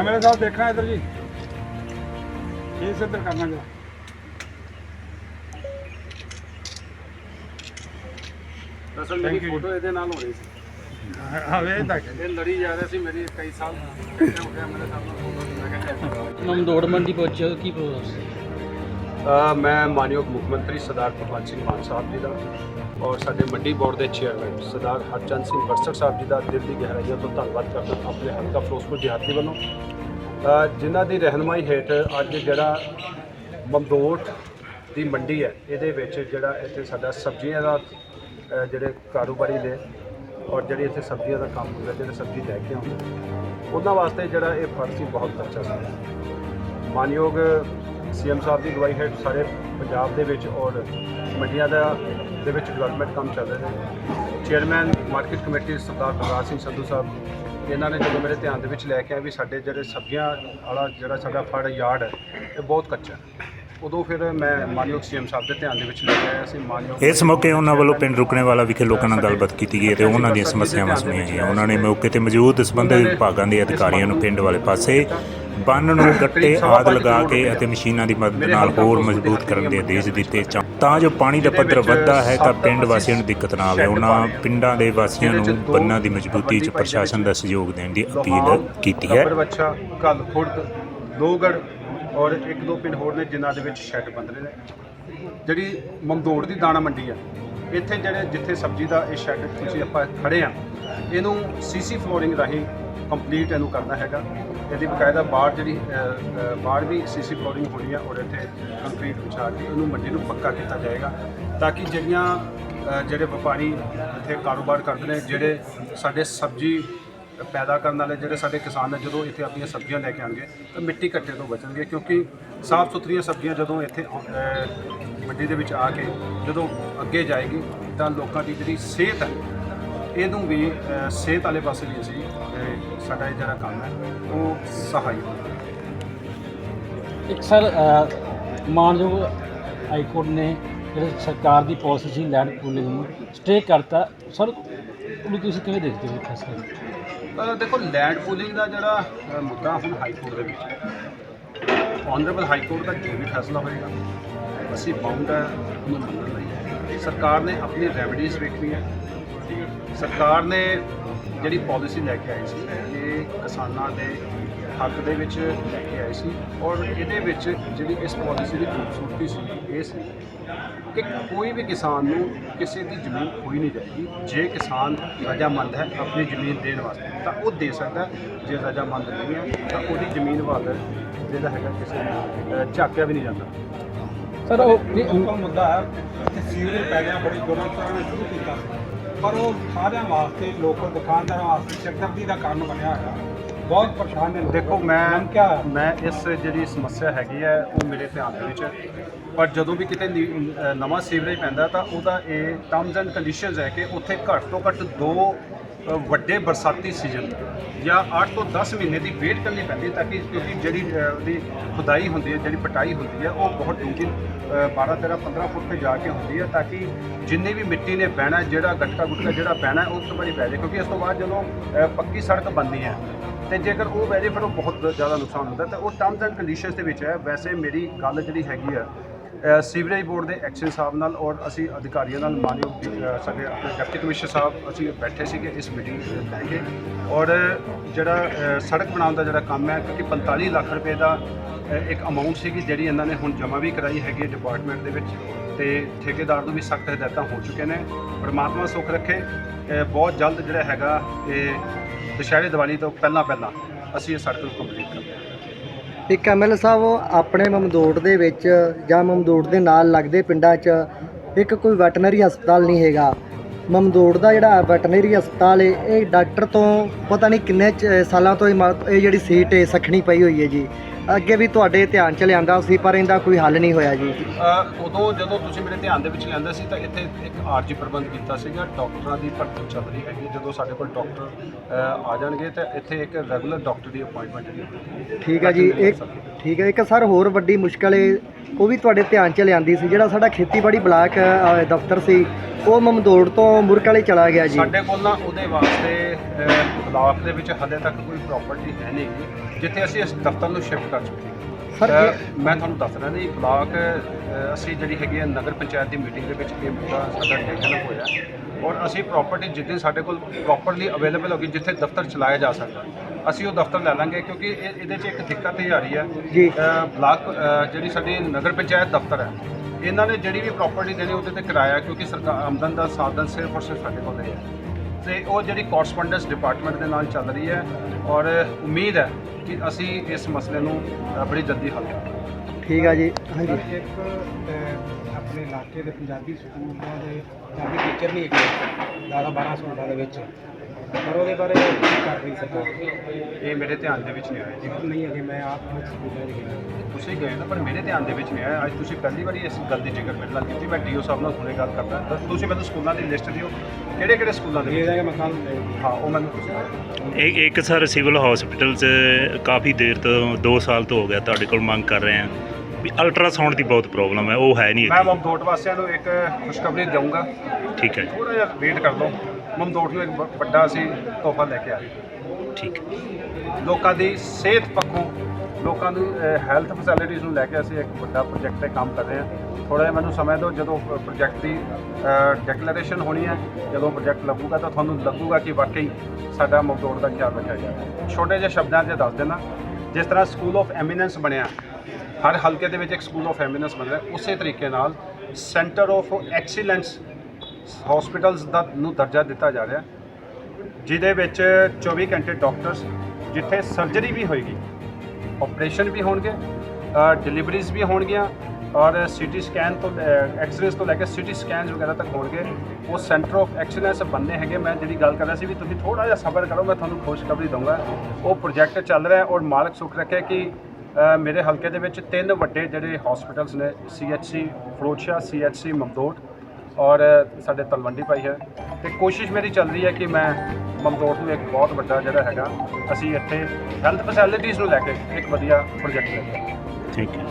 MLA ਸਾਹਿਬ ਦੇਖਣਾ ਇੱਧਰ ਜੀ। ਇਹ ਸਿੱਧਰ ਕਰਨਾ ਜੀ ਅਸਲ ਮੇਰੀ. ਫੋਟੋ ਇਹਦੇ ਨਾਲ ਹੋਣੀ ਸੀ। ਹਾਂ ਵੇ ਤੱਕ ਇਹ ਲੜੀ ਜਾ ਰਿਹਾ ਸੀ ਮੇਰੀ ਕਈ ਸਾਲ ਹੋ। ਗਿਆ ਮੇਰੇ ਸਾਹਮਣੇ ਫੋਟੋ ਸੀ ਮੈਂ ਕਿਹਾ ਮਮਦੋੜ ਮੰਡੀ ਪਹੁੰਚੇ ਹੋ, ਕੀ ਪ੍ਰੋਗਰਾਮ ਸੀ ਅ, ਮੈਂ ਮਾਨਯੋਗ ਮੁੱਖ ਮੰਤਰੀ ਸਰਦਾਰ ਭਗਵੰਤ ਸਿੰਘ ਮਾਨ ਸਾਹਿਬ ਜੀ ਦਾ। ਔਰ ਸਾਡੇ ਮੰਡੀ ਬੋਰਡ ਦੇ ਚੇਅਰਮੈਨ ਸਰਦਾਰ ਹਰਚੰਦ ਸਿੰਘ ਵਰਸਕ ਸਾਹਿਬ ਜੀ ਦਾ ਦਿਲ ਦੀ ਗਹਿਰਾਈਆਂ ਤੋਂ ਧੰਨਵਾਦ ਕਰਦਾ ਆਪਣੇ ਹਲਕਾ ਫਿਰੋਜ਼ਪੁਰ ਦਿਹਾਤੀ ਵੱਲੋਂ। ਜਿਨ੍ਹਾਂ ਦੀ ਰਹਿਨਮਾਈ ਹੇਠ ਅੱਜ ਜਿਹੜਾ ਮਮਦੋਟ ਦੀ ਮੰਡੀ ਹੈ, ਇਹਦੇ ਵਿੱਚ ਜਿਹੜਾ ਇੱਥੇ ਸਾਡਾ ਸਬਜ਼ੀਆਂ ਦਾ ਜਿਹੜੇ ਕਾਰੋਬਾਰੀ ਨੇ ਔਰ ਜਿਹੜੇ ਇੱਥੇ ਸਬਜ਼ੀਆਂ ਦਾ ਕੰਮ ਹੁੰਦਾ, ਜਿਹੜੇ ਸਬਜ਼ੀ ਲੈ ਕੇ ਆਉਂਦੇ ਉਹਨਾਂ ਵਾਸਤੇ ਜਿਹੜਾ ਇਹ ਫਰਜ਼ ਸੀ ਬਹੁਤ ਅੱਛਾ ਸੀ। ਮਾਨਯੋਗ ਸੀਐਮ ਸਾਹਿਬ ਦੀ ਅਗਵਾਈ ਹੇਠ ਸਾਰੇ ਪੰਜਾਬ ਦੇ ਵਿੱਚ ਔਰ ਮੰਡੀਆਂ ਦਾ ਦੇ ਵਿੱਚ ਡਿਵੈਲਪਮੈਂਟ ਕੰਮ ਚੱਲ ਰਹੇ ਨੇ chairman market committee Sardar Balraj Singh Sandhu Sahib ਇਹਨਾਂ ਨੇ ਜਦੋਂ ਮੇਰੇ ਧਿਆਨ ਦੇ ਵਿੱਚ ਲੈ ਕੇ ਆਏ ਵੀ ਸਾਡੇ ਜਿਹੜੇ ਸਬਜ਼ੀਆਂ ਵਾਲਾ ਜਿਹੜਾ ਸਾਡਾ ਫੜ ਯਾਰਡ ਹੈ ਇਹ ਬਹੁਤ ਕੱਚਾ ਹੈ। ਉਦੋਂ ਫਿਰ ਮੈਂ ਮਾਨਯੋਗ ਸੀਐਮ ਸਾਹਿਬ ਦੇ ਧਿਆਨ ਦੇ ਵਿੱਚ ਲੈ ਕੇ ਆਇਆ ਸੀ ਮਾਨਯੋਗ ਇਸ ਮੌਕੇ ਉਹਨਾਂ ਵੱਲੋਂ ਪਿੰਡ ਰੁਕਣੇਵਾਲਾ ਵਿਖੇ ਲੋਕਾਂ ਨਾਲ ਗੱਲਬਾਤ ਕੀਤੀ ਗਈ ਅਤੇ ਉਹਨਾਂ ਦੀਆਂ ਸਮੱਸਿਆਵਾਂ ਸੁਣੀਆਂ ਗਈਆਂ। ਉਹਨਾਂ ਨੇ ਮੌਕੇ ਤੇ ਮੌਜੂਦ ਸੰਬੰਧਿਤ ਵਿਭਾਗਾਂ ਦੇ ਅਧਿਕਾਰੀਆਂ ਨੂੰ ਪਿੰਡ ਵਾਲੇ ਪਾਸੇ ਬੰਨ ਨੂੰ ਗੱਟੇ ਆਦ ਲਗਾ ਕੇ ਅਤੇ ਮਸ਼ੀਨਾਂ ਦੀ ਮਦਦ ਨਾਲ ਹੋਰ ਮਜ਼ਬੂਤ ਕਰਨ ਦੇ ਆਦੇਸ਼ ਦਿੱਤੇ ਤਾਂ ਜੋ ਪਾਣੀ ਦਾ ਪੱਧਰ ਵੱਧਦਾ ਹੈ ਤਾਂ ਪਿੰਡ ਵਾਸੀਆਂ ਨੂੰ ਦਿੱਕਤ ਨਾ ਆਵੇ। ਉਹਨਾਂ ਪਿੰਡਾਂ ਦੇ ਵਾਸੀਆਂ ਨੂੰ ਬੰਨਾਂ ਦੀ ਮਜ਼ਬੂਤੀ 'ਚ ਪ੍ਰਸ਼ਾਸਨ ਦਾ ਸਹਿਯੋਗ ਦੇਣ ਦੀ ਅਪੀਲ ਕੀਤੀ ਹੈ। ਗੱਬਰ ਬੱਚਾ ਕੱਲ ਖੁਰਦ ਲੋਗੜ ਔਰ ਇੱਕ ਦੋ ਪਿੰਡ ਹੋਰ ਨੇ ਜਿਨ੍ਹਾਂ ਦੇ ਵਿੱਚ ਸ਼ੈੱਡ ਬੰਦ ਰਹੇ ਨੇ। ਜਿਹੜੀ ਮਮਦੋੜ ਦੀ ਦਾਣਾ ਮੰਡੀ ਆ ਇੱਥੇ ਜਿਹੜੇ ਜਿੱਥੇ ਸਬਜ਼ੀ ਦਾ ਇਹ ਸ਼ੈੱਡ ਤੁਸੀਂ ਆਪਾਂ ਖੜੇ ਆ ਇਹਨੂੰ ਸੀਸੀ ਫਲੋਰਿੰਗ ਰਾਹੀਂ ਕੰਪਲੀਟ ਇਹਨੂੰ ਕਰਨਾ ਹੈਗਾ। ਇਹਦੀ ਬਕਾਇਦਾ ਬਾੜ ਜਿਹੜੀ ਬਾੜ ਵੀ ਸੀਸੀ ਫਲੋਰਿੰਗ ਹੋਣੀ ਆ ਔਰ ਇੱਥੇ ਕੰਕਰੀਟ ਵਿਛਾ ਕੇ ਇਹਨੂੰ ਮੰਡੀ ਨੂੰ ਪੱਕਾ ਕੀਤਾ ਜਾਏਗਾ ਤਾਂ ਕਿ ਜਿਹੜੀਆਂ ਜਿਹੜੇ ਵਪਾਰੀ ਇੱਥੇ ਕਾਰੋਬਾਰ ਕਰਦੇ ਨੇ, ਜਿਹੜੇ ਸਾਡੇ ਸਬਜ਼ੀ ਪੈਦਾ ਕਰਨ ਵਾਲੇ, ਜਿਹੜੇ ਸਾਡੇ ਕਿਸਾਨ ਨੇ, ਜਦੋਂ ਇੱਥੇ ਆਪਣੀਆਂ ਸਬਜ਼ੀਆਂ ਲੈ ਕੇ ਆਣਗੇ ਤਾਂ ਮਿੱਟੀ ਘੱਟੇ ਤੋਂ ਬਚਣਗੇ ਕਿਉਂਕਿ ਸਾਫ਼ ਸੁਥਰੀਆਂ ਸਬਜ਼ੀਆਂ ਜਦੋਂ ਇੱਥੇ ਮੰਡੀ ਦੇ ਵਿੱਚ ਆ ਕੇ ਜਦੋਂ ਅੱਗੇ ਜਾਏਗੀ, ਤਾਂ ਲੋਕਾਂ ਦੀ ਜਿਹੜੀ ਸਿਹਤ ਹੈ, ਇਹਨੂੰ ਵੀ ਸਿਹਤ ਵਾਲੇ ਪਾਸੇ ਵੀ ਅਸੀਂ ਸਾਡਾ ਇਹ ਜਿਹੜਾ ਕੰਮ ਹੈ ਉਹ ਸਹਾਈ ਹੋਵੇਗਾ ਇੱਕ ਸਰ ਮਾਨਯੋਗ ਹਾਈ ਕੋਰਟ ਨੇ ਜਿਹੜੇ ਸਰਕਾਰ ਦੀ ਪਾਲਿਸੀ ਸੀ ਲੈਂਡ ਪੂਲਿੰਗ ਨੂੰ ਸਟੇ ਕਰਤਾ। ਸਰ ਉਹਨੂੰ ਤੁਸੀਂ ਕਿਵੇਂ ਦੇਖਦੇ ਹੋ ਖਾਸ ਕਰਕੇ ਅਹ ਦੇਖੋ ਲੈਂਡ ਪੂਲਿੰਗ ਦਾ ਜਿਹੜਾ ਮੁੱਦਾ ਹੁਣ ਹਾਈ ਕੋਰਟ ਦੇ ਵਿੱਚ ਆਨਰੇਬਲ ਹਾਈ ਕੋਰਟ ਦਾ ਜੋ ਵੀ ਫੈਸਲਾ ਹੋਏਗਾ ਅਸੀਂ ਬਾਉਂਡ ਹੈ ਉਹਨੂੰ ਮੰਨਣ ਲਈ। ਸਰਕਾਰ ਨੇ ਆਪਣੀ ਰੈਮਡੀਜ਼ ਵੇਖਣੀ ਹੈ। ਸਰਕਾਰ ਨੇ ਜਿਹੜੀ ਪਾਲਿਸੀ ਲੈ ਕੇ ਆਈ ਸੀ ਇਹ ਕਿਸਾਨਾਂ ਦੇ ਹੱਕ ਦੇ ਵਿੱਚ ਲੈ ਕੇ ਆਈ ਸੀ ਔਰ ਇਹਦੇ ਵਿੱਚ ਜਿਹੜੀ ਇਸ ਪਾਲਿਸੀ ਦੀ ਖੂਬਸੂਰਤੀ ਸੀ ਇਹ ਸੀ ਕਿ ਕੋਈ ਵੀ ਕਿਸਾਨ ਨੂੰ ਕਿਸੇ ਦੀ ਜ਼ਮੀਨ ਖੋਈ ਨਹੀਂ ਜਾਏਗੀ ਜੇ ਕਿਸਾਨ ਰਜਾਮੰਦ ਹੈ ਆਪਣੀ ਜ਼ਮੀਨ ਦੇਣ ਵਾਸਤੇ ਤਾਂ ਉਹ ਦੇ ਸਕਦਾ। ਜੇ ਰਜਾਮੰਦ ਨਹੀਂ ਹੈ ਤਾਂ ਉਹਦੀ ਜ਼ਮੀਨ ਵੱਲ ਜਿਹੜਾ ਹੈਗਾ ਕਿਸੇ ਨੂੰ ਝਾਕਿਆ ਵੀ ਨਹੀਂ ਜਾਂਦਾ ਸਰ ਉਹ ਮੁੱਦਾ ਹੈ ਕਿ ਸੀਵਰੇਜ ਪੈ ਗਿਆ ਬੜੀ ਗੁਰਮਤਿ ਨੇ ਸ਼ੁਰੂ ਕੀਤਾ ਸੀ। ਪਰ ਉਹ ਸਾਰਿਆਂ ਵਾਸਤੇ ਲੋਕਲ ਦੁਕਾਨਦਾਰਾਂ ਵਾਸਤੇ ਸਿਰਦਰਦੀ ਦਾ ਕਾਰਨ ਬਣਿਆ ਹੋਇਆ। ਬਹੁਤ ਪਰੇਸ਼ਾਨ ਨੇ। ਦੇਖੋ ਮੈਂ? ਮੈਂ ਇਸ ਜਿਹੜੀ ਸਮੱਸਿਆ ਹੈਗੀ ਹੈ ਉਹ ਮੇਰੇ ਧਿਆਨ ਦੇ ਵਿੱਚ। ਪਰ ਜਦੋਂ ਵੀ ਕਿਤੇ ਨਵਾਂ ਸੀਵਰੇਜ ਪੈਂਦਾ ਤਾਂ ਉਹਦਾ ਇਹ ਟਰਮਸ ਐਂਡ ਕੰਡੀਸ਼ਨਸ ਹੈ ਕਿ ਉੱਥੇ ਘੱਟ ਤੋਂ ਘੱਟ ਦੋ ਵੱਡੇ ਬਰਸਾਤੀ ਸੀਜ਼ਨ ਜਾਂ 8 ਤੋਂ 10 ਮਹੀਨੇ ਦੀ ਵੇਟ ਕਰਨੀ ਪੈਂਦੀ ਤਾਂ ਕਿ ਕਿਉਂਕਿ ਜਿਹੜੀ ਉਹਦੀ ਖੁਦਾਈ ਹੁੰਦੀ ਹੈ ਜਿਹੜੀ ਪਟਾਈ ਹੁੰਦੀ ਹੈ ਉਹ ਬਹੁਤ ਡੂੰਘੀ ਅਹ, 12 13 15 ਫੁੱਟ ਤੇ ਜਾ ਕੇ ਹੁੰਦੀ ਹੈ ਤਾਂ ਕਿ ਜਿੰਨੀ ਵੀ ਮਿੱਟੀ ਨੇ ਬਹਿਣਾ ਜਿਹੜਾ ਗੱਟਕਾ ਗੁਟਕਾ ਜਿਹੜਾ ਬਹਿਣਾ ਉਹ ਤੋਂ ਬੜੀ ਪੈ ਜਾਏ ਕਿਉਂਕਿ ਇਸ ਤੋਂ ਬਾਅਦ ਜਦੋਂ ਪੱਕੀ ਸੜਕ ਬਣਨੀ ਹੈ ਤੇ ਜੇਕਰ ਉਹ ਵੈਜੇ ਫਿਰ ਉਹ ਬਹੁਤ ਜ਼ਿਆਦਾ ਨੁਕਸਾਨ ਹੁੰਦਾ, ਤਾਂ ਉਹ ਟਰਮਸ ਐਂਡ ਕੰਡੀਸ਼ਨਸ ਦੇ ਵਿੱਚ ਹੈ। ਵੈਸੇ ਮੇਰੀ ਗੱਲ ਜਿਹੜੀ ਹੈਗੀ ਆ ਸੀਵਰੇਜ ਬੋਰਡ ਦੇ ਐਕਸ਼ਨ ਸਾਹਿਬ ਨਾਲ ਔਰ ਅਸੀਂ ਅਧਿਕਾਰੀਆਂ ਨਾਲ ਮਾਨਯੋਗ ਸਾਡੇ ਆਪਣੇ ਡਿਪਟੀ ਕਮਿਸ਼ਨਰ ਸਾਹਿਬ ਅਸੀਂ ਬੈਠੇ ਸੀਗੇ ਇਸ ਮੀਟਿੰਗ ਲੈ ਕੇ। ਔਰ ਜਿਹੜਾ ਸੜਕ ਬਣਾਉਣ ਦਾ ਜਿਹੜਾ ਕੰਮ ਹੈ, ਕਿਉਂਕਿ 45 ਲੱਖ ਰੁਪਏ ਦਾ ਇੱਕ ਅਮਾਉਂਟ ਸੀਗੀ ਜਿਹੜੀ ਇਹਨਾਂ ਨੇ ਹੁਣ ਜਮ੍ਹਾਂ ਵੀ ਕਰਾਈ ਹੈਗੀ ਡਿਪਾਰਟਮੈਂਟ ਦੇ ਵਿੱਚ। ਤੇ ਠੇਕੇਦਾਰ ਨੂੰ ਵੀ ਸਖਤ ਹਦਾਇਤਾਂ ਹੋ ਚੁੱਕੇ ਨੇ। ਪਰਮਾਤਮਾ ਸੁੱਖ ਰੱਖੇ। ਬਹੁਤ ਜਲਦ ਜਿਹੜਾ ਹੈਗਾ, ਇਹ ਦੁਸ਼ਹਿਰੇ ਦੀਵਾਲੀ ਤੋਂ ਪਹਿਲਾਂ ਪਹਿਲਾਂ ਅਸੀਂ ਇਹ ਸੜਕ ਨੂੰ ਕੰਪਲੀਟ ਕਰਾਂਗੇ ਇੱਕ ਐਮਐਲਏ ਸਾਹਿਬ ਆਪਣੇ ਮਮਦੋੜ ਦੇ ਵਿੱਚ ਜਾਂ ਮਮਦੋੜ ਦੇ ਨਾਲ ਲੱਗਦੇ ਪਿੰਡਾਂ 'ਚ ਇੱਕ ਕੋਈ ਵੈਟਰਨਰੀ ਹਸਪਤਾਲ ਨਹੀਂ ਹੈਗਾ। ਮਮਦੋੜ ਦਾ ਜਿਹੜਾ ਵੈਟਰਨਰੀ ਹਸਪਤਾਲ ਹੈ ਇਹ ਡਾਕਟਰ ਤੋਂ ਪਤਾ ਨਹੀਂ ਕਿੰਨੇ ਸਾਲਾਂ ਤੋਂ ਇਹ ਮ- ਇਹ ਜਿਹੜੀ ਸੀਟ ਹੈ ਸਖਣੀ ਪਈ ਹੋਈ ਹੈ ਜੀ। ਅੱਗੇ ਵੀ ਤੁਹਾਡੇ ਧਿਆਨ ਚ ਲਿਆਂਦਾ ਸੀ ਪਰ ਇਹਦਾ ਕੋਈ ਹੱਲ ਨਹੀਂ ਹੋਇਆ ਜੀ। ਉਦੋਂ ਜਦੋਂ ਤੁਸੀਂ ਮੇਰੇ ਧਿਆਨ ਦੇ ਵਿੱਚ ਲਿਆਂਦਾ ਸੀ ਤਾਂ ਇੱਥੇ ਇੱਕ ਆਰਜੀ ਪ੍ਰਬੰਧ ਕੀਤਾ ਸੀਗਾ ਡਾਕਟਰਾਂ ਦੀ ਭਰਤੀ ਚੱਲ ਰਹੀ ਹੈਗੀ ਜਦੋਂ ਸਾਡੇ ਕੋਲ ਡਾਕਟਰ ਆ ਜਾਣਗੇ ਤਾਂ ਇੱਥੇ ਇੱਕ ਰੈਗੂਲਰ ਡਾਕਟਰ ਦੀ ਅਪਾਇੰਟਮੈਂਟ ਠੀਕ ਹੈ ਜੀ ਇੱਕ ਠੀਕ ਹੈ। ਇੱਕ ਸਰ ਹੋਰ ਵੱਡੀ ਮੁਸ਼ਕਲ ਹੈ ਉਹ ਵੀ ਤੁਹਾਡੇ ਧਿਆਨ ਚ ਲਿਆਂਦੀ ਸੀ ਜਿਹੜਾ ਸਾਡਾ ਖੇਤੀਬਾੜੀ ਬਲਾਕ ਅ, ਦਫ਼ਤਰ ਸੀ ਉਹ ਮਮਦੋੜ ਤੋਂ ਮੁਰਕਲੇ ਚਲਾ ਗਿਆ ਜੀ। ਸਾਡੇ ਕੋਲ ਨਾ ਉਹਦੇ ਵਾਸਤੇ ਬਲਾਕ ਦੇ ਵਿੱਚ ਹਲੇ ਤੱਕ ਕੋਈ ਪ੍ਰਾਪਰਟੀ ਹੈ ਨਹੀਂ ਗੀ, ਜਿੱਥੇ ਅਸੀਂ ਇਸ ਦਫ਼ਤਰ ਨੂੰ ਸ਼ਿਫਟ ਕਰ ਚੁੱਕੇ ਹਾਂ। ਸਰ ਮੈਂ ਤੁਹਾਨੂੰ ਦੱਸ ਰਿਹਾ ਜੀ ਬਲਾਕ ਅਸੀਂ ਜਿਹੜੀ ਹੈਗੀ ਹੈ ਨਗਰ ਪੰਚਾਇਤ ਦੀ ਮੀਟਿੰਗ ਦੇ ਵਿੱਚ ਇਹ ਮੁੱਦਾ ਸਾਡਾ ਟੇਕਨ ਹੋਇਆ। ਔਰ ਅਸੀਂ ਪ੍ਰਾਪਰਟੀ ਜਿੱਦਿਨ ਸਾਡੇ ਕੋਲ ਪ੍ਰੋਪਰਲੀ ਅਵੇਲੇਬਲ ਹੋਗੀ ਜਿੱਥੇ ਦਫ਼ਤਰ ਚਲਾਇਆ ਜਾ ਸਕਦਾ ਅਸੀਂ ਉਹ ਦਫ਼ਤਰ ਲੈ ਲਾਂਗੇ ਕਿਉਂਕਿ ਇਹ- ਇਹਦੇ 'ਚ ਇੱਕ ਦਿੱਕਤ ਇਹ ਆ ਰਹੀ ਹੈ ਜੀ। ਅ, ਬਲਾਕ ਅ, ਜਿਹੜੀ ਸਾਡੀ ਨਗਰ ਪੰਚਾਇਤ ਦਫ਼ਤਰ ਹੈ ਇਹਨਾਂ ਨੇ ਜਿਹੜੀ ਵੀ ਪ੍ਰਾਪਰਟੀ ਦੇਣੀ ਉਹਦੇ ਤੇ ਕਿਰਾਇਆ ਕਿਉਂਕਿ ਸਰਕਾਰ ਆਮਦਨ ਦਾ ਸਾਧਨ ਸਿਰਫ ਔਰ ਸਿਰਫ ਸਾਡੇ ਕੋਲ ਹੀ ਹੈ। ਤੇ ਉਹ ਜਿਹੜੀ ਕੋਰਸਪੋਂਡੈਂਸ ਡਿਪਾਰਟਮੈਂਟ ਦੇ ਨਾਲ ਚੱਲ ਰਹੀ ਹੈ ਔਰ ਉਮੀਦ ਹੈ ਕਿ ਅਸੀਂ ਇਸ ਮਸਲੇ ਨੂੰ ਅ, ਬੜੀ ਜਲਦੀ ਹੱਲ ਕਰਾਂਗੇ। ਠੀਕ ਹੈ ਜੀ। ਹਾਂਜੀ। ਇੱਕ ਅਹ, ਆਪਣੇ ਇਲਾਕੇ ਦੇ ਪੰਜਾਬੀ ਸਕੂਲਾਂ ਦੇ ਪੰਜਾਬੀ ਟੀਚਰ ਵੀ ਹੈਗੇ 10 12 ਸਕੂਲਾਂ ਦੇ ਵਿੱਚ। ਪਰ ਉਹਦੇ ਬਾਰੇ ਕੀ ਕਰ ਰਹੀ ਸਰਕਾਰ? ਇਹ ਮੇਰੇ ਧਿਆਨ ਦੇ ਵਿੱਚ ਨਹੀਂ ਆਇਆ ਜੀ। ਨਹੀਂ ਹੈਗੇ ਮੈਂ ਆਪ ਕੁਝ ਸਕੂਲਾਂ ਦੇ ਗਿਆ। ਤੁਸੀਂ ਗਏ ਨਾ ਪਰ ਮੇਰੇ ਧਿਆਨ ਦੇ ਵਿੱਚ ਨਹੀਂ ਆਇਆ। ਅੱਜ ਤੁਸੀਂ ਪਹਿਲੀ ਵਾਰੀ ਇਸ ਗੱਲ ਦੀ ਜ਼ਿਕਰ ਮੇਰੇ ਨਾਲ ਕੀਤੀ ਮੈਂ ਡੀਓ ਸਾਹਿਬ ਨਾਲ ਹੁਣੇ ਗੱਲ ਕਰਦਾ। ਤਾਂ ਤੁਸੀਂ ਮੈਨੂੰ ਸਕੂਲਾਂ ਦੀ ਲਿਸਟ ਦਿਓ। ਕਿਹੜੇ ਕਿਹੜੇ ਸਕੂਲਾਂ ਦੇ ਇਹ ਵਿੱਚ ਜਾਏਗਾ ਮੈਂ ਕੱਲ ਹਾਂ। ਉਹ ਮੈਨੂੰ ਤੁਸੀਂ ਇੱਕ ਇੱਕ ਸਰ ਸਿਵਲ ਹਸਪੀਟਲ 'ਚ ਕਾਫੀ ਦੇਰ ਤੋਂ 2 ਸਾਲ ਤੋਂ ਹੋ ਗਿਆ ਤੁਹਾਡੇ ਕੋਲ ਮੰਗ ਕਰ ਰਹੇ ਹਾਂ। ਵੀ ਅਲਟਰਾਸਾਊਂਡ ਦੀ ਬਹੁਤ ਪ੍ਰੋਬਲਮ ਹੈ ਉਹ ਹੈ ਨਹੀਂ ਮੈਂ ਇੱਥੇ। ਮਮਦੋਟ ਵਾਸੀਆਂ ਨੂੰ ਇੱਕ ਖੁਸ਼ਖਬਰੀ ਦਊਂਗਾ ਠੀਕ ਹੈ ਥੋੜਾ ਜਿਹਾ ਵੇਟ ਕਰ ਲਓ। ਮਮਦੋਟ ਨੂੰ ਇੱਕ ਬ- ਵੱਡਾ ਅਸੀਂ ਤੋਹਫਾ ਲੈ ਕੇ ਆਏ ਠੀਕ ਹੈ। ਲੋਕਾਂ ਦੀ ਸਿਹਤ ਪੱਖੋਂ ਲੋਕਾਂ ਦੀ ਹੈਲਥ ਫੈਸਿਲਿਟੀਜ਼ ਨੂੰ ਲੈ ਕੇ ਅਸੀਂ ਇੱਕ ਵੱਡਾ ਪ੍ਰੋਜੈਕਟ ਤੇ ਕੰਮ ਕਰ ਰਹੇ ਹਾਂ। ਥੋੜਾ ਜਿਹਾ ਮੈਨੂੰ ਸਮਝ ਦਿਓ ਜਦੋਂ ਪ੍ਰੋਜੈਕਟ ਦੀ ਡੈਕਲੇਰੇਸ਼ਨ ਹੋਣੀ ਹੈ ਜਦੋਂ ਪ੍ਰੋਜੈਕਟ ਲੱਗੂਗਾ ਤਾਂ ਤੁਹਾਨੂੰ ਲੱਗੂਗਾ ਕਿ ਵਾਕਈ ਸਾਡਾ ਮਮਦੋੜ ਦਾ ਖਿਆਲ ਰੱਖਿਆ ਗਿਆ। ਛੋਟੇ ਜਿਹੇ ਸ਼ਬਦਾਂ 'ਚ ਦੱਸ ਦੇਣਾ ਜਿਸ ਤਰ੍ਹਾਂ ਸਕੂਲ ਆਫ ਐਮੀਨੈਂਸ ਬਣਿਆ ਹਰ ਹਲਕੇ ਦੇ ਵਿੱਚ ਇੱਕ ਸਕੂਲ ਆਫ ਐਮੀਨੈਂਸ ਬਣ ਰਿਹਾ ਉਸੇ ਤਰੀਕੇ ਨਾਲ ਸੈਂਟਰ ਆਫ ਐਕਸੀਲੈਂਸ ਹਸਪੀਟਲਸ ਦਾ ਨੂੰ ਦਰਜਾ ਦਿੱਤਾ ਜਾ ਰਿਹਾ ਜਿਹਦੇ ਵਿੱਚ 24 ਘੰਟੇ ਡਾਕਟਰਸ ਜਿੱਥੇ ਸਰਜਰੀ ਵੀ ਹੋਏਗੀ ਆਪਰੇਸ਼ਨ ਵੀ ਹੋਣਗੇ ਡਿਲੀਵਰੀਜ਼ ਵੀ ਹੋਣਗੀਆਂ ਔਰ ਸੀਟੀ ਸਕੈਨ ਤੋਂ ਐਕਸ-ਰੇਜ਼ ਤੋਂ ਲੈ ਕੇ ਸੀਟੀ ਸਕੈਨਸ ਵਗੈਰਾ ਤੱਕ ਹੋਣਗੇ। ਉਹ ਸੈਂਟਰ ਆਫ ਐਕਸੀਲੈਂਸ ਬੰਨੇ ਹੈਗੇ। ਮੈਂ ਜਿਹੜੀ ਗੱਲ ਕਰ ਰਿਹਾ ਸੀ ਵੀ ਤੁਸੀਂ ਥੋੜਾ ਜਿਹਾ ਸਬਰ ਕਰੋ, ਮੈਂ ਤੁਹਾਨੂੰ ਖੁਸ਼ਖਬਰੀ ਦਊਂਗਾ। ਉਹ ਪ੍ਰੋਜੈਕਟ ਚੱਲ ਰਿਹਾ ਔਰ ਮਾਲਕ ਸੁੱਖ ਰੱਖੇ ਕਿ ਮੇਰੇ ਹਲਕੇ ਦੇ ਵਿੱਚ ਤਿੰਨ ਵੱਡੇ ਜਿਹੜੇ ਹਸਪੀਟਲਸ ਨੇ ਸੀਐਚਸੀ ਫਰੋਸ਼ਾ ਸੀਐਚਸੀ ਮਮਦੋਟ ਔਰ ਸਾਡੇ ਤਲਵੰਡੀ ਪਾਈ ਹੈ। ਤੇ ਕੋਸ਼ਿਸ਼ ਮੇਰੀ ਚੱਲ ਰਹੀ ਹੈ ਕਿ ਮੈਂ ਮਮਦੋਟ ਨੂੰ ਇੱਕ ਬਹੁਤ ਵੱਡਾ ਜਿਹੜਾ ਹੈਗਾ, ਅਸੀਂ ਇੱਥੇ ਹੈਲਥ ਫੈਸਿਲਿਟੀਜ਼ ਨੂੰ ਲੈ ਕੇ ਇੱਕ ਵਧੀਆ ਪ੍ਰੋਜੈਕਟ ਲੈ ਠੀਕ ਹੈ।